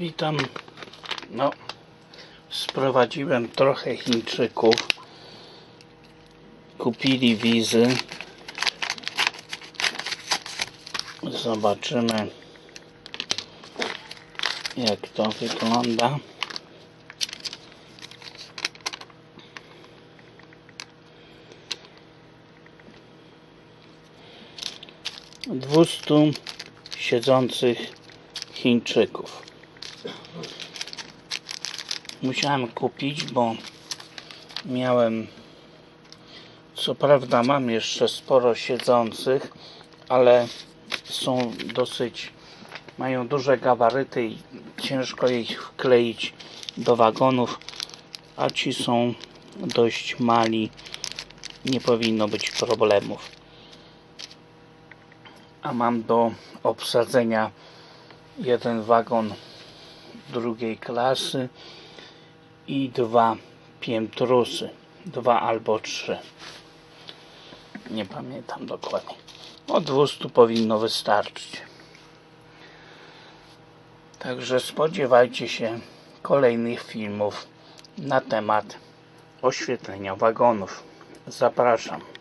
Witam. No, sprowadziłem trochę Chińczyków. Kupili wizy. Zobaczymy, jak to wygląda. Dwustu siedzących Chińczyków. Musiałem kupić, bo miałem co prawda mam jeszcze sporo siedzących, ale są dosyć mają duże gabaryty i ciężko ich wkleić do wagonów, a ci są dość mali. Nie powinno być problemów. A mam do obsadzenia jeden wagon drugiej klasy i dwa piętrusy. Dwa albo trzy. Nie pamiętam dokładnie. O 200 powinno wystarczyć. Także spodziewajcie się kolejnych filmów na temat oświetlenia wagonów. Zapraszam.